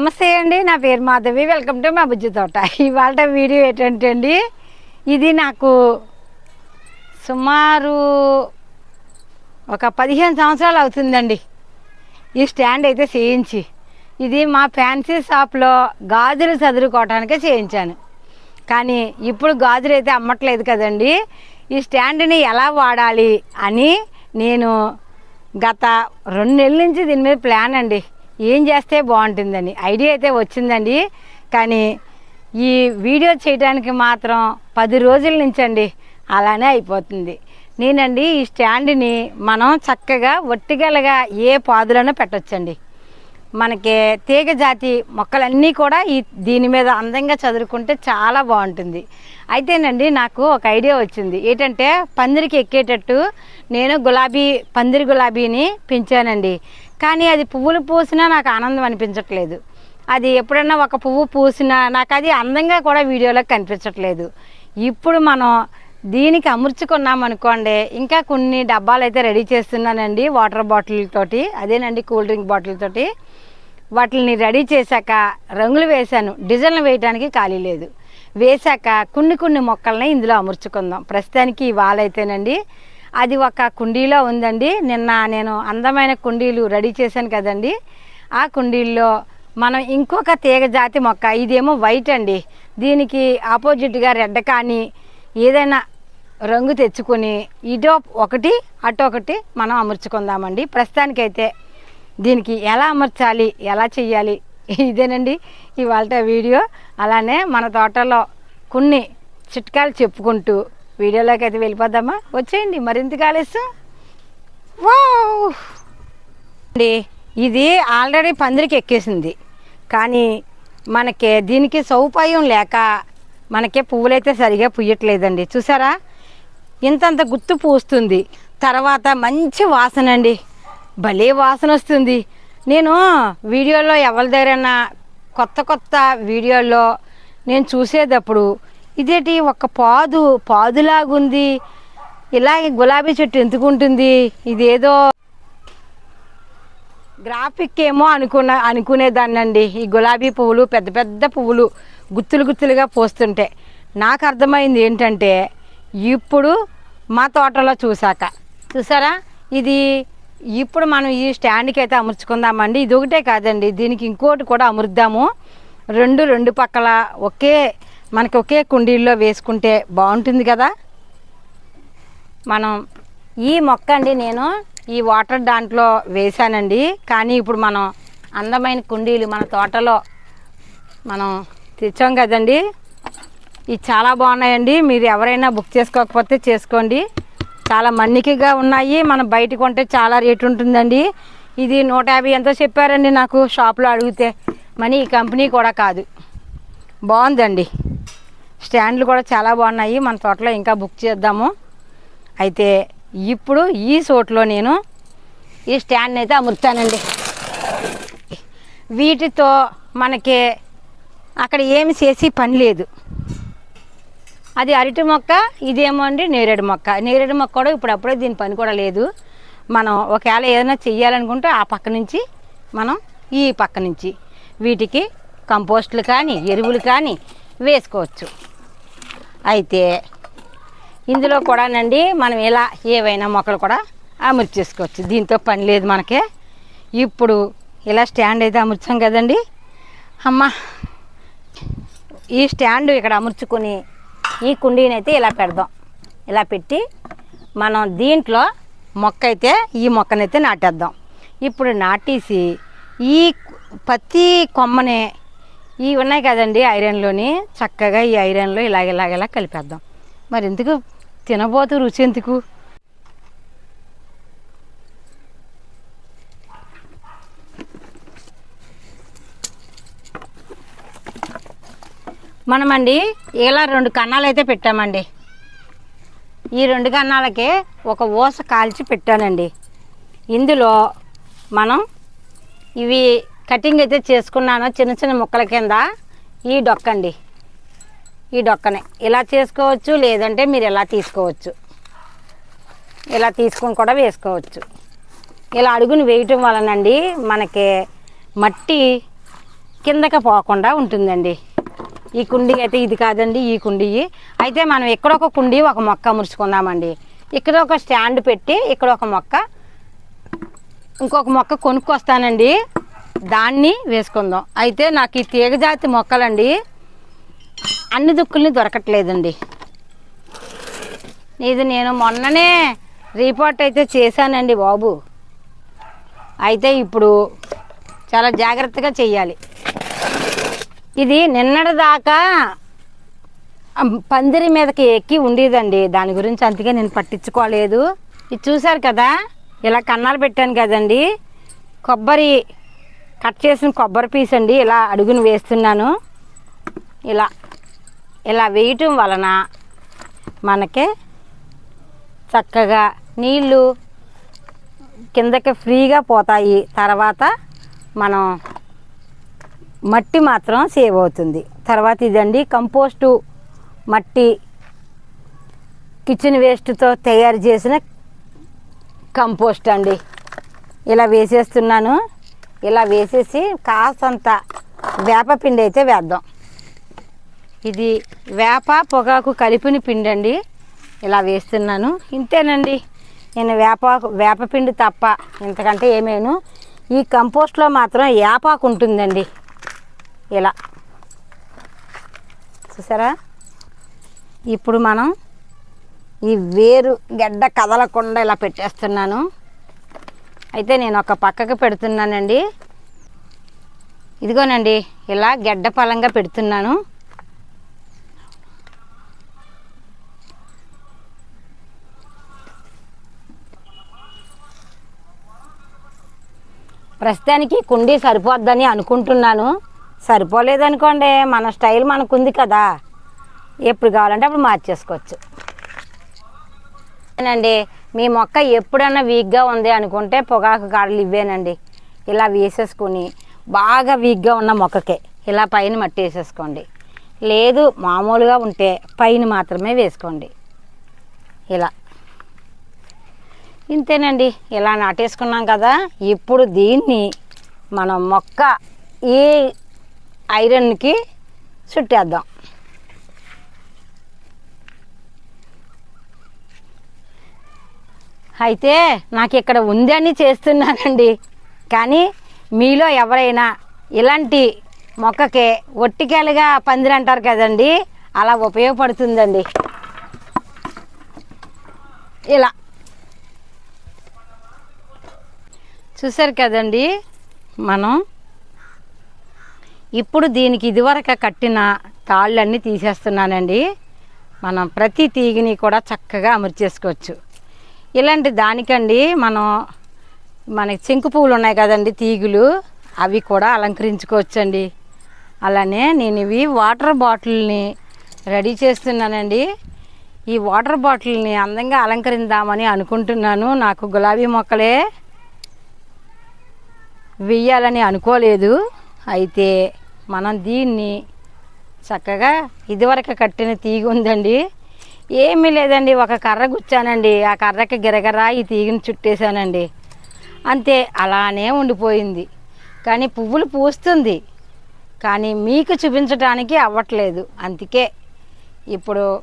నమస్తే అండి నా పేరు మాధవి. వెల్కమ్ టు మా బుజ్జి తోట. ఇవాళ వీడియో ఏంటంటే అండి ఇది నాకు సుమారు ఒక పదిహేను సంవత్సరాలు అవుతుందండి. ఈ స్టాండ్ అయితే చేయించి ఇది మా ఫ్యాన్సీ షాప్లో గాజులు చదువుకోవటానికే చేయించాను. కానీ ఇప్పుడు గాజులు అయితే అమ్మట్లేదు కదండి. ఈ స్టాండ్ని ఎలా వాడాలి అని నేను గత రెండు నెలల నుంచి దీని మీద ప్లాన్ అండి. ఏం చేస్తే బాగుంటుందని. ఐడియా అయితే వచ్చిందండి. కానీ ఈ వీడియో చేయడానికి మాత్రం పది రోజుల నుంచండి అలానే అయిపోతుంది. నేనండి ఈ స్టాండ్ని మనం చక్కగా ఒట్టిగలగా ఏ పాదులోనూ పెట్టొచ్చండి. మనకి తీగ జాతి మొక్కలన్నీ కూడా ఈ దీని మీద అందంగా చదువుకుంటే చాలా బాగుంటుంది. అయితేనండి నాకు ఒక ఐడియా వచ్చింది. ఏంటంటే పందిరికి ఎక్కేటట్టు నేను గులాబీ పందిరి గులాబీని పెంచానండి. కానీ అది పువ్వులు పూసినా నాకు ఆనందం అనిపించట్లేదు. అది ఎప్పుడన్నా ఒక పువ్వు పూసినా నాకు అది అందంగా కూడా వీడియోలో కనిపించట్లేదు. ఇప్పుడు మనం దీనికి అమర్చుకున్నాం అనుకోండి ఇంకా కొన్ని డబ్బాలు అయితే రెడీ చేస్తున్నానండి వాటర్ బాటిల్ తోటి అదేనండి కూల్ డ్రింక్ బాటిల్ తోటి. వాటిని రెడీ చేశాక రంగులు వేశాను డిజైన్లు వేయడానికి ఖాళీ లేదు. వేశాక కొన్ని కొన్ని మొక్కల్ని ఇందులో అమర్చుకుందాం. ప్రస్తుతానికి ఇవాళ అయితేనండి అది ఒక కుండీలో ఉందండి. నిన్న నేను అందమైన కుండీలు రెడీ చేశాను కదండి. ఆ కుండీల్లో మనం ఇంకొక తీగ జాతి మొక్క ఇదేమో వైట్ అండి. దీనికి ఆపోజిట్గా రెడ్ కానీ ఏదైనా రంగు తెచ్చుకొని ఇటో ఒకటి అటు ఒకటి మనం అమర్చుకుందామండి. ప్రస్తుతానికైతే దీనికి ఎలా అమర్చాలి ఎలా చెయ్యాలి ఇదేనండి ఇవాళ వీడియో. అలానే మన తోటలో కొన్ని చిట్కాలు చెప్పుకుంటూ వీడియోలోకి అయితే వెళ్ళిపోద్దామా? వచ్చేయండి మరింత కాలేసు వావ్! అండి ఇది ఆల్రెడీ పందిరికి ఎక్కేసింది. కానీ మనకి దీనికి సౌపాయం లేక మనకి పువ్వులైతే సరిగా పుయ్యట్లేదండి. చూసారా? ఇంతంత గుత్తు పూస్తుంది. తర్వాత మంచి వాసన అండి. భలే వాసన వస్తుంది. నేను వీడియోలో ఎవరి దగ్గరైనా కొత్త కొత్త వీడియోల్లో నేను చూసేటప్పుడు ఇదేటి ఒక పాదు పాదులాగుంది. ఇలాగే గులాబీ చెట్టు ఎందుకు ఉంటుంది ఇదేదో గ్రాఫిక్ ఏమో అనుకున్న అనుకునేదాన్నండి. ఈ గులాబీ పువ్వులు పెద్ద పెద్ద పువ్వులు గుత్తులు గుత్తులుగా పోస్తుంటే. నాకు అర్థమైంది ఏంటంటే ఇప్పుడు మా తోటలో చూశాక. చూసారా ఇది ఇప్పుడు మనం ఈ స్టాండ్కి అయితే అమర్చుకుందామండి. ఇది ఒకటే కాదండి. దీనికి ఇంకోటి కూడా అమరుద్దాము. రెండు రెండు పక్కల ఒకే మనకి ఒకే కుండీల్లో వేసుకుంటే బాగుంటుంది కదా? మనం ఈ మొక్క అండి నేను ఈ వాటర్ దాంట్లో వేశానండి. కానీ ఇప్పుడు మనం అందమైన కుండీలు మన తోటలో మనం తెచ్చాం కదండి. ఇవి చాలా బాగున్నాయండి. మీరు ఎవరైనా బుక్ చేసుకోకపోతే చేసుకోండి. చాలా మన్నికగా ఉన్నాయి. మనం బయట కొంటే చాలా రేటు ఉంటుందండి. ఇది నూట యాభై ఎంతో చెప్పారండి నాకు షాప్లో అడిగితే. మనీ ఈ కంపెనీ కూడా కాదు. బాగుందండి. స్టాండ్లు కూడా చాలా బాగున్నాయి. మన తోటలో ఇంకా బుక్ చేద్దాము. అయితే ఇప్పుడు ఈ చోట్లో నేను ఈ స్టాండ్ అయితే అమర్తానండి. వీటితో మనకి అక్కడ ఏమి చేసి పని లేదు. అది అరటి మొక్క ఇదేమో అండి నేరేడు మొక్క. నేరేడు మొక్క కూడా ఇప్పుడు అప్పుడే దీని పని కూడా లేదు. మనం ఒకవేళ ఏదైనా చెయ్యాలనుకుంటే ఆ పక్క నుంచి మనం ఈ పక్క నుంచి వీటికి కంపోస్టులు కానీ ఎరువులు కానీ వేసుకోవచ్చు. అయితే ఇందులో కూడానండి మనం ఇలా ఏవైనా మొక్కలు కూడా అమర్చేసుకోవచ్చు దీంతో పని లేదు మనకి. ఇప్పుడు ఇలా స్టాండ్ అయితే అమర్చాం కదండి. అమ్మ ఈ స్టాండ్ ఇక్కడ అమర్చుకొని ఈ కుండీని అయితే ఇలా పెడదాం. ఇలా పెట్టి మనం దీంట్లో మొక్క అయితే ఈ మొక్కనైతే నాటేద్దాం. ఇప్పుడు నాటేసి ఈ ప్రతి కొమ్మని ఇవి ఉన్నాయి కదండి ఐరన్లోని. చక్కగా ఈ ఐరన్లో ఇలాగ ఇలాగ ఇలా కలిపేద్దాం. మరి ఎందుకు తినబోతు రుచి ఎందుకు? మనమండి ఇలా రెండు కన్నాలు అయితే పెట్టామండి. ఈ రెండు కన్నాలకి ఒక ఊస కాల్చి పెట్టానండి. ఇందులో మనం ఇవి కటింగ్ అయితే చేసుకున్నాను చిన్న చిన్న ముక్కల కింద. ఈ డొక్కండి. ఈ డొక్కనే. ఇలా చేసుకోవచ్చు లేదంటే మీరు ఇలా తీసుకోవచ్చు. ఇలా తీసుకొని కూడా వేసుకోవచ్చు. ఇలా అడుగుని వేయటం వలనండి మనకి మట్టి కిందకి పోకుండా ఉంటుందండి. ఈ కుండీ అయితే ఇది కాదండి ఈ కుండీ. అయితే మనం ఇక్కడ ఒక కుండీ ఒక మొక్క మురుచుకుందామండి ఇక్కడ ఒక స్టాండ్ పెట్టి ఇక్కడ ఒక మొక్క ఇంకొక మొక్క కొనుక్కొస్తానండి. దాన్ని వేసుకుందాం. అయితే నాకు ఈ తీగజాతి మొక్కలండి అన్ని దుక్కుల్ని దొరకట్లేదండి. ఇది నేను మొన్ననే రిపోర్ట్ అయితే చేశానండి బాబు. అయితే ఇప్పుడు చాలా జాగ్రత్తగా చెయ్యాలి. ఇది నిన్నటి దాకా పందిరి మీదకి ఎక్కి ఉండేదండి. దాని గురించి అందుకే నేను పట్టించుకోలేదు. ఇది చూశారు కదా ఇలా కన్నాలు పెట్టాను కదండి. కొబ్బరి కట్ చేసిన కొబ్బరి పీస్ అండి ఇలా అడుగును వేస్తున్నాను. ఇలా ఇలా వేయటం వలన మనకి చక్కగా నీళ్ళు కిందకి ఫ్రీగా పోతాయి. తర్వాత మనం మట్టి మాత్రం సేవ్ అవుతుంది. తర్వాత ఇదండి కంపోస్టు మట్టి కిచెన్ వేస్ట్తో తయారు చేసిన కంపోస్ట్ అండి. ఇలా వేసేస్తున్నాను. ఇలా వేసేసి కాసంత వేపపిండి అయితే వేద్దాం. ఇది వేప పొగాకు కలిపిన పిండి అండి ఇలా వేస్తున్నాను. ఇంతేనండి. నేను వేపాకు వేపపిండి తప్ప ఇంతకంటే ఏమేను. ఈ కంపోస్ట్లో మాత్రం వేపాకు ఉంటుందండి. ఇలా. చూసారా? ఇప్పుడు మనం ఈ వేరు గడ్డ కదలకుండా ఇలా పెట్టేస్తున్నాను. అయితే నేను ఒక పక్కకు పెడుతున్నానండి. ఇదిగోనండి ఇలా గెడ్డ పలంగా పెడుతున్నాను. ప్రస్తుతానికి కుండీ సరిపోద్దని అనుకుంటున్నాను. సరిపోలేదనుకోండి మన స్టైల్ మనకుంది కదా. ఎప్పుడు కావాలంటే అప్పుడు మార్చేసుకోవచ్చు. అండి మీ మొక్క ఎప్పుడన్నా వీక్గా ఉంది అనుకుంటే పొగాకు కాడలు ఇవ్వేనండి. ఇలా వేసేసుకుని బాగా వీక్గా ఉన్న మొక్కకే ఇలా పైన మట్టి వేసేసుకోండి. లేదు మామూలుగా ఉంటే పైన మాత్రమే వేసుకోండి. ఇలా. ఇంతేనండి. ఇలా నాటేసుకున్నాం కదా. ఇప్పుడు దీన్ని మనం మొక్క ఈ ఐరన్కి చుట్టేద్దాం. అయితే నాకు ఇక్కడ ఉందని చేస్తున్నానండి. కానీ మీలో ఎవరైనా ఇలాంటి మొక్కకే ఒట్టికేలుగా పందిరి అంటారు కదండి అలా ఉపయోగపడుతుందండి. ఇలా. చూసారు కదండి మనం? ఇప్పుడు దీనికి ఇదివరకు కట్టిన తాళ్ళన్నీ తీసేస్తున్నానండి. మనం ప్రతి తీగిని కూడా చక్కగా అమర్చేసుకోవచ్చు. ఇలాంటి దానికండి మనం మనకి చెంకు పువ్వులు ఉన్నాయి కదండి తీగులు. అవి కూడా అలంకరించుకోవచ్చండి. అలానే నేను ఇవి వాటర్ బాటిల్ని రెడీ చేస్తున్నానండి. ఈ వాటర్ బాటిల్ని అందంగా అలంకరిందామని అనుకుంటున్నాను. నాకు గులాబీ మొక్కలే వెయ్యాలని అనుకోలేదు. అయితే మనం దీన్ని చక్కగా ఇదివరకు కట్టిన తీగ ఉందండి ఏమీ లేదండి ఒక కర్ర గుచ్చానండి. ఆ కర్రకి గిరగరా ఈ తీగని చుట్టేశానండి. అంతే అలానే ఉండిపోయింది. కానీ పువ్వులు పూస్తుంది. కానీ మీకు చూపించడానికి అవ్వట్లేదు. అందుకే ఇప్పుడు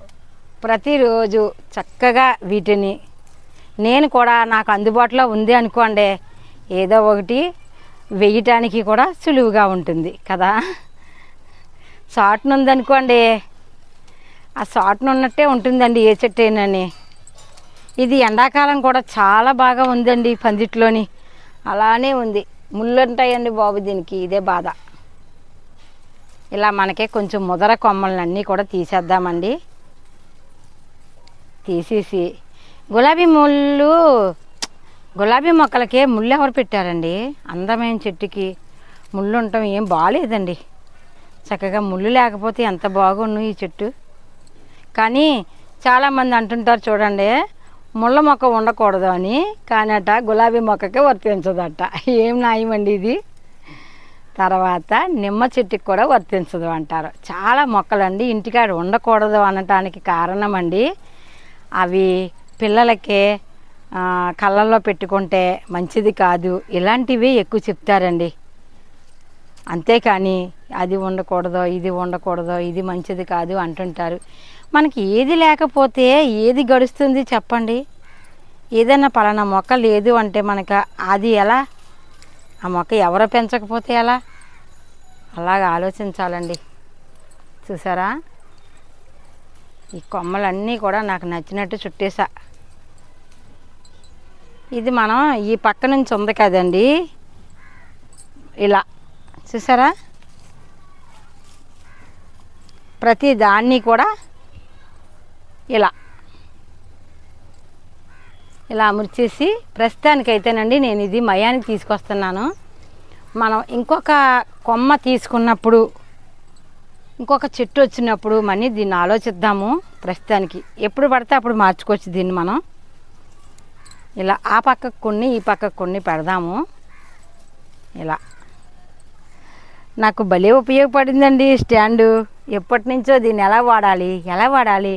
ప్రతిరోజు చక్కగా వీటిని నేను కూడా నాకు అందుబాటులో ఉంది అనుకోండి. ఏదో ఒకటి వేయటానికి కూడా సులువుగా ఉంటుంది కదా. షార్ట్ను ఉందనుకోండి ఆ షార్ట్ను ఉన్నట్టే ఉంటుందండి ఏ చెట్టేనని. ఇది ఎండాకాలం కూడా చాలా బాగా ఉందండి పందిట్లోని. అలానే ఉంది. ముళ్ళు ఉంటాయండి బాబు దీనికి ఇదే బాధ. ఇలా మనకే కొంచెం ముదర కొమ్మలన్నీ కూడా తీసేద్దామండి. తీసేసి గులాబీ ముళ్ళు గులాబీ మొక్కలకే ముళ్ళు ఎవరు పెట్టారండి? అందమైన చెట్టుకి ముళ్ళు ఉండటం ఏం బాగాలేదండి చక్కగా ముళ్ళు లేకపోతే ఎంత బాగుండు ఈ చెట్టు? కానీ చాలామంది అంటుంటారు చూడండి ముళ్ళ మొక్క ఉండకూడదు అని. కానీ అట గులాబీ మొక్కకే వర్తించదట. ఏం న్యాయమండి ఇది? తర్వాత నిమ్మ చెట్టుకి కూడా వర్తించదు అంటారు. చాలా మొక్కలండి ఇంటికాడ ఉండకూడదు అనటానికి కారణం అండి అవి పిల్లలకి కళ్ళల్లో పెట్టుకుంటే మంచిది కాదు. ఇలాంటివి ఎక్కువ చెప్తారండి. అంతేకాని అది ఉండకూడదో ఇది ఉండకూడదో ఇది మంచిది కాదు అంటుంటారు. మనకి ఏది లేకపోతే ఏది గడుస్తుంది చెప్పండి? ఏదైనా పలానా మొక్క లేదు అంటే మనకు అది ఎలా? ఆ మొక్క ఎవరు పెంచకపోతే ఎలా? అలాగ ఆలోచించాలండి. చూసారా? ఈ కొమ్మలన్నీ కూడా నాకు నచ్చినట్టు చుట్టేసా. ఇది మనం ఈ పక్క నుంచి ఉంది కదండి. ఇలా. చూసారా? ప్రతి దాన్ని కూడా ఇలా. ఇలా అమర్చేసి ప్రస్తుతానికైతేనండి నేను ఇది మయానికి తీసుకొస్తున్నాను. మనం ఇంకొక కొమ్మ తీసుకున్నప్పుడు ఇంకొక చెట్టు వచ్చినప్పుడు మనీ దీన్ని ఆలోచిద్దాము ప్రస్తుతానికి. ఎప్పుడు పడితే అప్పుడు మార్చుకోవచ్చు దీన్ని మనం. ఇలా ఆ పక్కకు కొన్ని ఈ పక్కకు కొన్ని పెడదాము. ఇలా. నాకు భలే ఉపయోగపడిందండి స్టాండు. ఎప్పటి నుంచో దీన్ని ఎలా వాడాలి ఎలా వాడాలి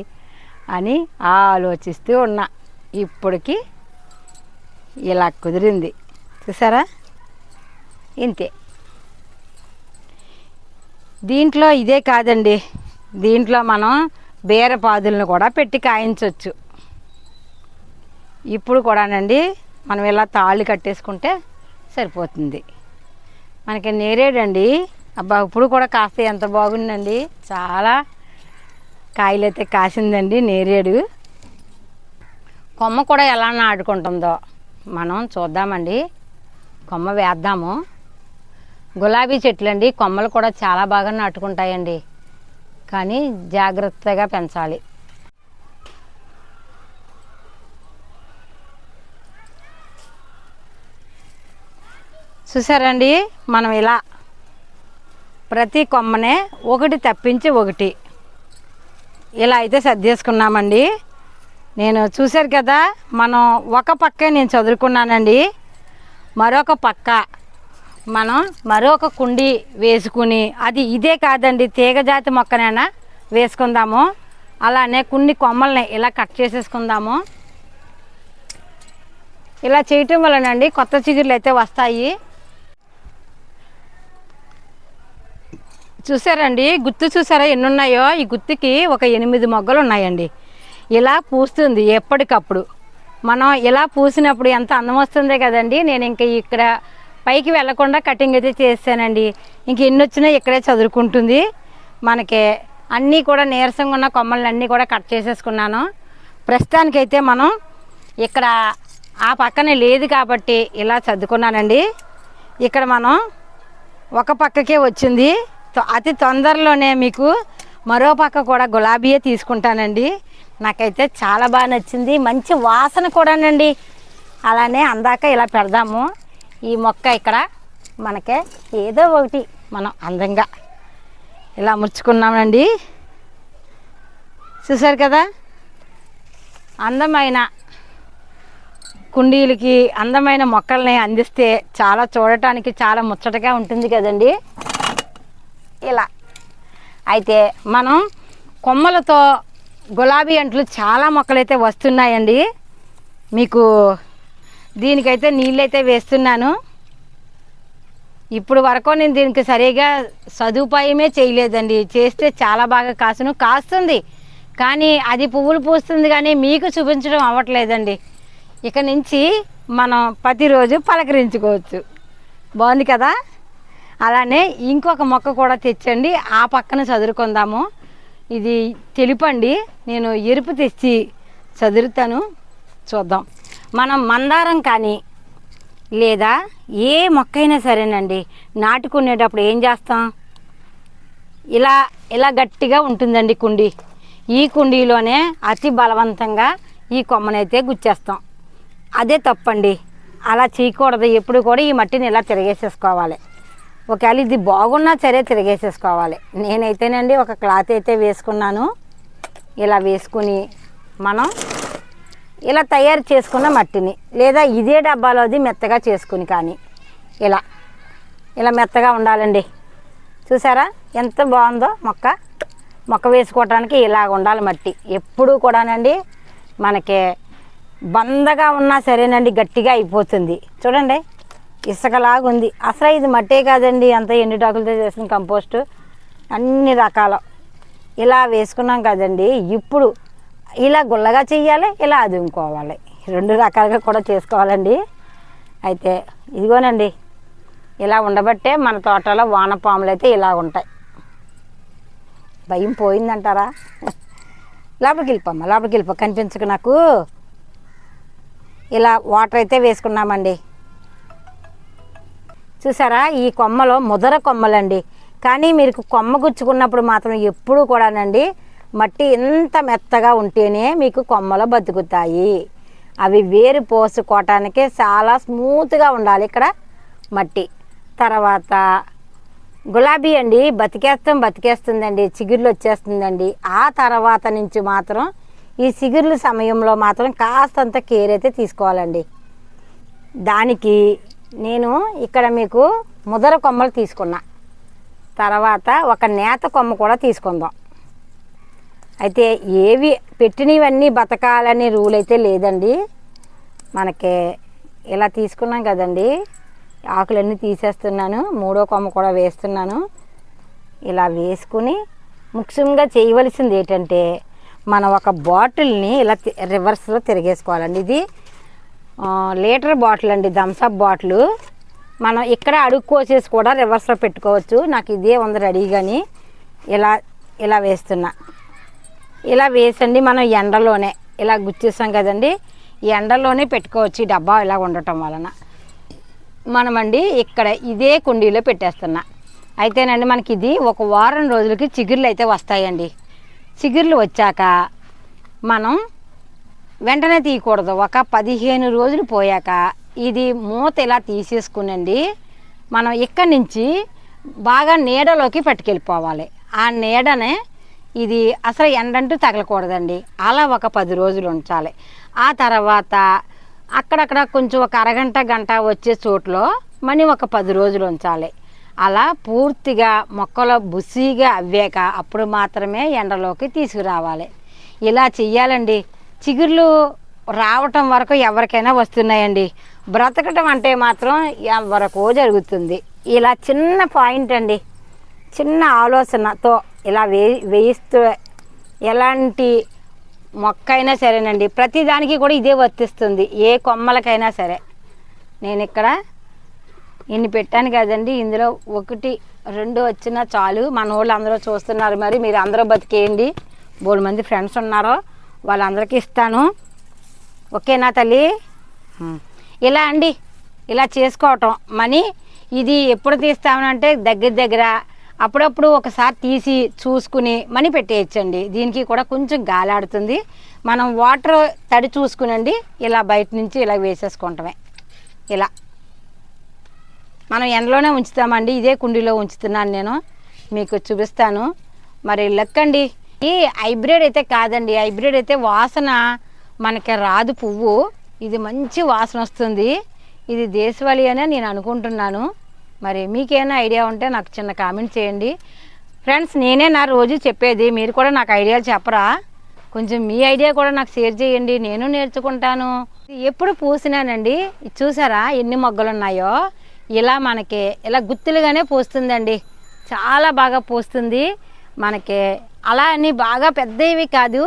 అని ఆలోచిస్తూ ఉన్నా. ఇప్పటికి ఇలా కుదిరింది. చూసారా? ఇంతే. దీంట్లో ఇదే కాదండి. దీంట్లో మనం బీరపాదులను కూడా పెట్టి కాయించవచ్చు ఇప్పుడు కూడానండి మనం ఇలా తాళ్ళు కట్టేసుకుంటే సరిపోతుంది. మనకి నేరేడండి. అబ్బా ఇప్పుడు కూడా కాస్త ఎంత బాగుందండి. చాలా కాయలైతే కాసిందండి నేరేడు. కొమ్మ కూడా ఎలా నాటుకుంటుందో మనం చూద్దామండి. కొమ్మ వేద్దాము. గులాబీ చెట్లండి కొమ్మలు కూడా చాలా బాగా నాటుకుంటాయండి. కానీ జాగ్రత్తగా పెంచాలి. చూసారండి మనం ఇలా ప్రతి కొమ్మనే ఒకటి తప్పించి ఒకటి ఇలా అయితే సర్దేసుకున్నామండి నేను చూశారు కదా మనం ఒక పక్కే నేను చదువుకున్నానండి. మరొక పక్క మనం మరొక కుండి వేసుకుని అది ఇదే కాదండి తీగజాతి మొక్కనైనా వేసుకుందాము. అలానే కొన్ని కొమ్మల్ని ఇలా కట్ చేసేసుకుందాము. ఇలా చేయటం వలనండి కొత్త చిగుర్లు అయితే వస్తాయి. చూసారండి? గుత్తు చూసారా? ఎన్ని ఉన్నాయో ఈ గుత్తికి ఒక ఎనిమిది మొగ్గలు ఉన్నాయండి ఇలా పూస్తుంది ఎప్పటికప్పుడు. మనం ఇలా పూసినప్పుడు ఎంత అందం వస్తుందే కదండి. నేను ఇంక ఇక్కడ పైకి వెళ్ళకుండా కటింగ్ అయితే చేస్తానండి ఇంక ఎన్ని వచ్చినా ఇక్కడే చదువుకుంటుంది. మనకి అన్నీ కూడా నీరసంగా ఉన్న కొమ్మలు అన్నీ కూడా కట్ చేసేసుకున్నాను. ప్రస్తుతానికైతే మనం ఇక్కడ ఆ పక్కనే లేదు కాబట్టి ఇలా చదువుకున్నానండి. ఇక్కడ మనం ఒక పక్కకే వచ్చింది. అతి తొందరలోనే మీకు మరో పక్క కూడా గులాబీయే తీసుకుంటానండి. నాకైతే చాలా బాగా నచ్చింది. మంచి వాసన కూడానండి. అలానే అందాక ఇలా పెడదాము. ఈ మొక్క ఇక్కడ మనకే ఏదో ఒకటి మనం అందంగా ఇలా ముర్చుకున్నామండి చూసారు కదా? అందమైన కుండీలకి అందమైన మొక్కల్ని అందిస్తే చాలా చూడటానికి చాలా ముచ్చటగా ఉంటుంది కదండి. ఇలా. అయితే మనం కొమ్మలతో గులాబీ అంట్లు చాలా మొక్కలైతే వస్తున్నాయండి. మీకు దీనికైతే నీళ్ళైతే వేస్తున్నాను. ఇప్పుడు వరకు నేను దీనికి సరిగా సదుపాయమే చేయలేదండి. చేస్తే చాలా బాగా కాసును. కాస్తుంది. కానీ అది పువ్వులు పూస్తుంది కానీ మీకు చూపించడం అవ్వట్లేదండి. ఇక నుంచి మనం ప్రతిరోజు పలకరించుకోవచ్చు. బాగుంది కదా? అలానే ఇంకొక మొక్క కూడా తెచ్చండి. ఆ పక్కన చదురుకుందాము. ఇది తెలుపండి. నేను ఎరుపు తెచ్చి చదురుతాను. చూద్దాం. మనం మందారం కానీ లేదా ఏ మొక్క అయినా సరేనండి నాటుకునేటప్పుడు ఏం చేస్తాం? ఇలా ఇలా గట్టిగా ఉంటుందండి కుండీ. ఈ కుండీలోనే అతి బలవంతంగా ఈ కొమ్మనైతే గుచ్చేస్తాం. అదే తప్పండి. అలా చేయకూడదు. ఎప్పుడు కూడా ఈ మట్టిని ఇలా తిరిగేసేసుకోవాలి. ఒకవేళ ఇది బాగున్నా సరే తిరిగేసేసుకోవాలి. నేనైతేనండి ఒక క్లాత్ అయితే వేసుకున్నాను. ఇలా వేసుకుని మనం ఇలా తయారు చేసుకున్న మట్టిని లేదా ఇదే డబ్బాలోది మెత్తగా చేసుకుని కానీ ఇలా ఇలా మెత్తగా ఉండాలండి. చూసారా? ఎంత బాగుందో మొక్క. మొక్క వేసుకోవటానికి ఇలాగ ఉండాలి మట్టి. ఎప్పుడూ కూడానండి మనకి బందగా ఉన్నా సరేనండి గట్టిగా అయిపోతుంది. చూడండి. ఇసుకలాగుంది అసలు ఇది మట్టే కాదండి. అంత ఎండుటాకులతో చేసిన కంపోస్ట్. అన్ని రకాల. ఇలా వేసుకున్నాం కదండి. ఇప్పుడు ఇలా గుల్లగా చెయ్యాలి ఇలా అదుముకోవాలి. రెండు రకాలుగా కూడా చేసుకోవాలండి. అయితే ఇదిగోనండి. ఇలా ఉండబట్టే మన తోటలో వానపాములు అయితే ఇలా ఉంటాయి. భయం పోయిందంటారా? లోపలికి వెళ్ళిపోమ్మ లోపలికి వెళ్ళిపో నాకు. ఇలా వాటర్ అయితే వేసుకున్నామండి. చూసారా? ఈ కొమ్మలో ముదర కొమ్మలండి. కానీ మీరు కొమ్మ గుచ్చుకున్నప్పుడు మాత్రం ఎప్పుడు కూడానండి మట్టి ఎంత మెత్తగా ఉంటేనే మీకు కొమ్మలు బతుకుతాయి. అవి వేరు పోసుకోవటానికి చాలా స్మూత్గా ఉండాలి ఇక్కడ మట్టి. తర్వాత గులాబీ అండి బతికేస్తాం బతికేస్తుందండి చిగుర్లు వచ్చేస్తుందండి. ఆ తర్వాత నుంచి మాత్రం ఈ చిగుర్ల సమయంలో మాత్రం కాస్తంత కేర్ అయితే తీసుకోవాలండి. దానికి నేను ఇక్కడ మీకు ముదర కొమ్మలు తీసుకున్నా. తర్వాత ఒక నేత కొమ్మ కూడా తీసుకుందాం. అయితే ఏవి పెట్టినవన్నీ బతకాలనే రూల్ అయితే లేదండి. మనకి ఇలా తీసుకున్నాం కదండి. ఆకులన్నీ తీసేస్తున్నాను. మూడో కొమ్మ కూడా వేస్తున్నాను. ఇలా వేసుకుని ముఖ్యంగా చేయవలసింది ఏంటంటే మనం ఒక బాటిల్ని ఇలా రివర్స్లో తిరిగేసుకోవాలండి. ఇది లీటర్ బాటిల్ అండి థమ్సప్ బాటిల్. మనం ఇక్కడ అడుగు కోసేసి కూడా రివర్స్లో పెట్టుకోవచ్చు. నాకు ఇదే ఉంది రెడీగాని ఇలా ఇలా వేస్తున్నా. ఇలా వేసండి మనం ఎండలోనే. ఇలా గుచ్చేసాం కదండి. ఎండలోనే పెట్టుకోవచ్చు ఈ డబ్బా ఇలా ఉండటం వలన. మనమండి ఇక్కడ ఇదే కుండీలో పెట్టేస్తున్నా. అయితేనండి మనకి ఇది ఒక వారం రోజులకి చిగుర్లు అయితే వస్తాయండి. చిగుర్లు వచ్చాక మనం వెంటనే తీయకూడదు. ఒక పదిహేను రోజులు పోయాక ఇది మూత ఇలా తీసేసుకునండి. మనం ఇక్కడి నుంచి బాగా నీడలోకి పట్టుకెళ్ళిపోవాలి. ఆ నీడనే ఇది అసలు ఎండంటూ తగలకూడదండి. అలా ఒక పది రోజులు ఉంచాలి. ఆ తర్వాత అక్కడక్కడ కొంచెం ఒక అరగంట గంట వచ్చే చోట్లో మనీ ఒక పది రోజులు ఉంచాలి. అలా పూర్తిగా మొక్కలు బుసిగా అవ్వాక అప్పుడు మాత్రమే ఎండలోకి తీసుకురావాలి. ఇలా చెయ్యాలండి. చిగుర్లు రావటం వరకు ఎవరికైనా వస్తున్నాయండి. బ్రతకటం అంటే మాత్రం ఎవరికో జరుగుతుంది. ఇలా చిన్న పాయింట్ అండి. చిన్న ఆలోచనతో ఇలా వే వేయిస్తూ ఎలాంటి మొక్క అయినా సరేనండి ప్రతిదానికి కూడా ఇదే వర్తిస్తుంది. ఏ కొమ్మలకైనా సరే. నేను ఇక్కడ ఇన్ని పెట్టాను కదండి. ఇందులో ఒకటి రెండు వచ్చినా చాలు. మన వాళ్ళు అందరూ చూస్తున్నారు మరి. మీరు అందరూ బతికేయండి. బోడు మంది ఫ్రెండ్స్ ఉన్నారో. వాళ్ళందరికీ ఇస్తాను. ఓకేనా తల్లి? ఇలా అండి. ఇలా చేసుకోవటం. మనీ ఇది ఎప్పుడు తీస్తామనంటే దగ్గర దగ్గర అప్పుడప్పుడు ఒకసారి తీసి చూసుకుని మనీ పెట్టేయచ్చండి. దీనికి కూడా కొంచెం గాలాడుతుంది. మనం వాటర్ తడి చూసుకునండి. ఇలా బయట నుంచి ఇలా వేసేసుకుంటామే. ఇలా. మనం ఎండలోనే ఉంచుతామండి. ఇదే కుండీలో ఉంచుతున్నాను నేను. మీకు చూపిస్తాను. మరి లెక్కండి. ఈ హైబ్రిడ్ అయితే కాదండి. హైబ్రిడ్ అయితే వాసన మనకి రాదు పువ్వు. ఇది మంచి వాసన వస్తుంది. ఇది దేశవాళీ అనే నేను అనుకుంటున్నాను. మరి మీకేమైనా ఐడియా ఉంటే నాకు చిన్న కామెంట్ చేయండి. ఫ్రెండ్స్ నేనే నా రోజు చెప్పేది. మీరు కూడా నాకు ఐడియాలు చెప్పరా? కొంచెం మీ ఐడియా కూడా నాకు షేర్ చేయండి. నేను నేర్చుకుంటాను. ఎప్పుడు పూసినానండి? చూసారా? ఎన్ని మొగ్గలు ఉన్నాయో ఇలా మనకి ఇలా గుత్తులుగానే పూస్తుందండి. చాలా బాగా పూస్తుంది. మనకి అలా అని బాగా పెద్దవి కాదు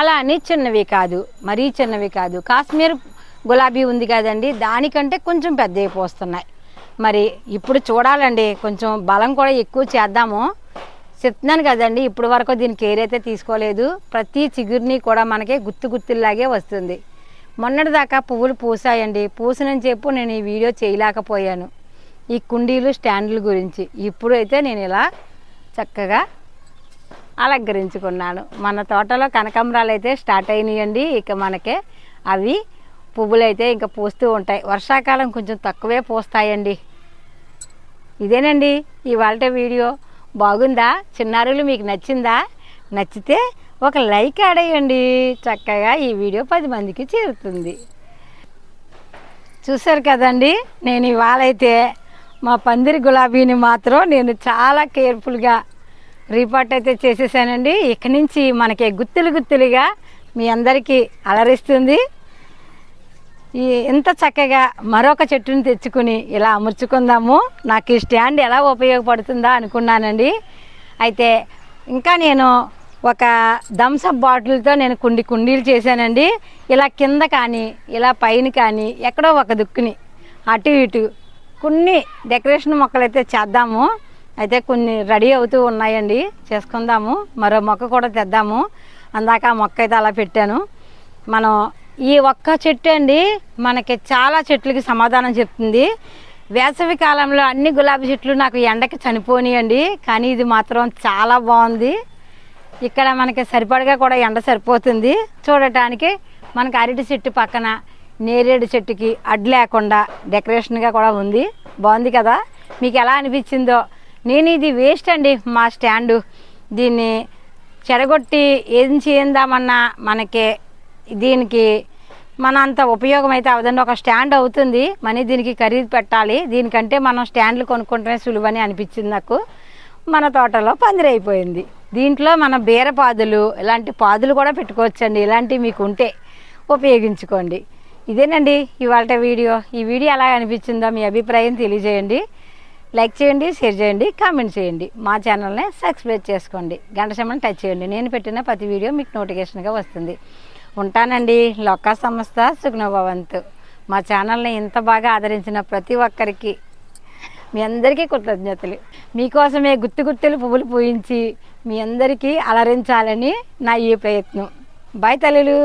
అలా అని చిన్నవి కాదు మరీ చిన్నవి కాదు. కాశ్మీర్ గులాబీ ఉంది కదండి దానికంటే కొంచెం పెద్దవి పోస్తున్నాయి. మరి ఇప్పుడు చూడాలండి కొంచెం బలం కూడా ఎక్కువ చేద్దాము. చెప్తున్నాను కదండి ఇప్పుడు వరకు దీని కేర్ అయితే తీసుకోలేదు ప్రతి చిగురిని కూడా మనకి గుత్తు గుత్తుల్లాగే వస్తుంది. మొన్నటి దాకా పువ్వులు పూసాయండి పూసినని చెప్పు నేను ఈ వీడియో చేయలేకపోయాను. ఈ కుండీలు స్టాండ్ల గురించి. ఇప్పుడు అయితే నేను ఇలా చక్కగా అలంకరించుకున్నాను. మన తోటలో కనకాంబరాలు అయితే స్టార్ట్ అయినాయండి. ఇక మనకి అవి పువ్వులు అయితే ఇంకా పూస్తూ ఉంటాయి. వర్షాకాలం కొంచెం తక్కువే పూస్తాయండి. ఇదేనండి ఇవాళ వీడియో. బాగుందా? చిన్నారులు మీకు నచ్చిందా? నచ్చితే ఒక లైక్ ఆడేయండి చక్కగా ఈ వీడియో పది మందికి చేరుతుంది. చూశారు కదండి? నేను ఇవాళ అయితే మా పందిరి గులాబీని మాత్రం నేను చాలా కేర్ఫుల్గా రీపార్ట్ అయితే చేసేసానండి. ఇక నుంచి మనకి గుత్తులు గుత్తులుగా మీ అందరికీ అలరిస్తుంది. ఈ ఇంత చక్కగా మరొక చెట్టుని తెచ్చుకుని ఇలా అమర్చుకుందాము. నాకు ఈ స్టాండ్ ఎలా ఉపయోగపడుతుందా అనుకున్నానండి. అయితే ఇంకా నేను ఒక థమ్సప్ బాటిల్తో నేను కుండి కుండీలు చేశానండి. ఇలా కింద కానీ ఇలా పైన కానీ ఎక్కడో ఒక దుక్కుని అటు ఇటు కొన్ని డెకరేషన్ మొక్కలు అయితే చేద్దాము. అయితే కొన్ని రెడీ అవుతూ ఉన్నాయండి. చేసుకుందాము. మరో మొక్క కూడా తెద్దాము. అందాక ఆ మొక్క అయితే అలా పెట్టాను. మనం ఈ ఒక్క చెట్టు అండి మనకి చాలా చెట్లకి సమాధానం చెప్తుంది. వేసవి కాలంలో అన్ని గులాబీ చెట్లు నాకు ఎండకి చనిపోనియండి. కానీ ఇది మాత్రం చాలా బాగుంది. ఇక్కడ మనకి సరిపడగా కూడా ఎండ సరిపోతుంది. చూడటానికి మనకి అరటి చెట్టు పక్కన నేరేడు చెట్టుకి అడ్డు లేకుండా డెకరేషన్గా కూడా ఉంది. బాగుంది కదా? మీకు ఎలా అనిపించిందో నేను ఇది వేస్ట్ అండి మా స్టాండు. దీన్ని చెడగొట్టి ఏం చేయిందామన్నా మనకి దీనికి మన అంత ఉపయోగం అయితే అవదండి ఒక స్టాండ్ అవుతుంది. మనీ దీనికి ఖరీదు పెట్టాలి. దీనికంటే మనం స్టాండ్లు కొనుక్కుంటేనే సులువని అనిపించింది నాకు. మన తోటలో పందిరైపోయింది దీంట్లో మన బీర పాదులు ఇలాంటి పాదులు కూడా పెట్టుకోవచ్చండి. ఇలాంటివి మీకు ఉంటే ఉపయోగించుకోండి. ఇదేనండి ఇవాళ వీడియో. ఈ వీడియో ఎలా అనిపించిందో మీ అభిప్రాయం తెలియజేయండి. లైక్ చేయండి షేర్ చేయండి కామెంట్ చేయండి. మా ఛానల్ని సబ్స్క్రైబ్ చేసుకోండి. గంట సమయం టచ్ చేయండి. నేను పెట్టిన ప్రతి వీడియో మీకు నోటిఫికేషన్గా వస్తుంది. ఉంటానండి లోకా సంస్థ సుగ్నభవంతు మా ఛానల్ని ఇంత బాగా ఆదరించిన ప్రతి ఒక్కరికి మీ అందరికీ కృతజ్ఞతలు. మీకోసమే గుత్తి గుర్తులు పువ్వులు పూయించి మీ అందరికీ అలరించాలని నా ఈ ప్రయత్నం. బాయ్ తల్లులు!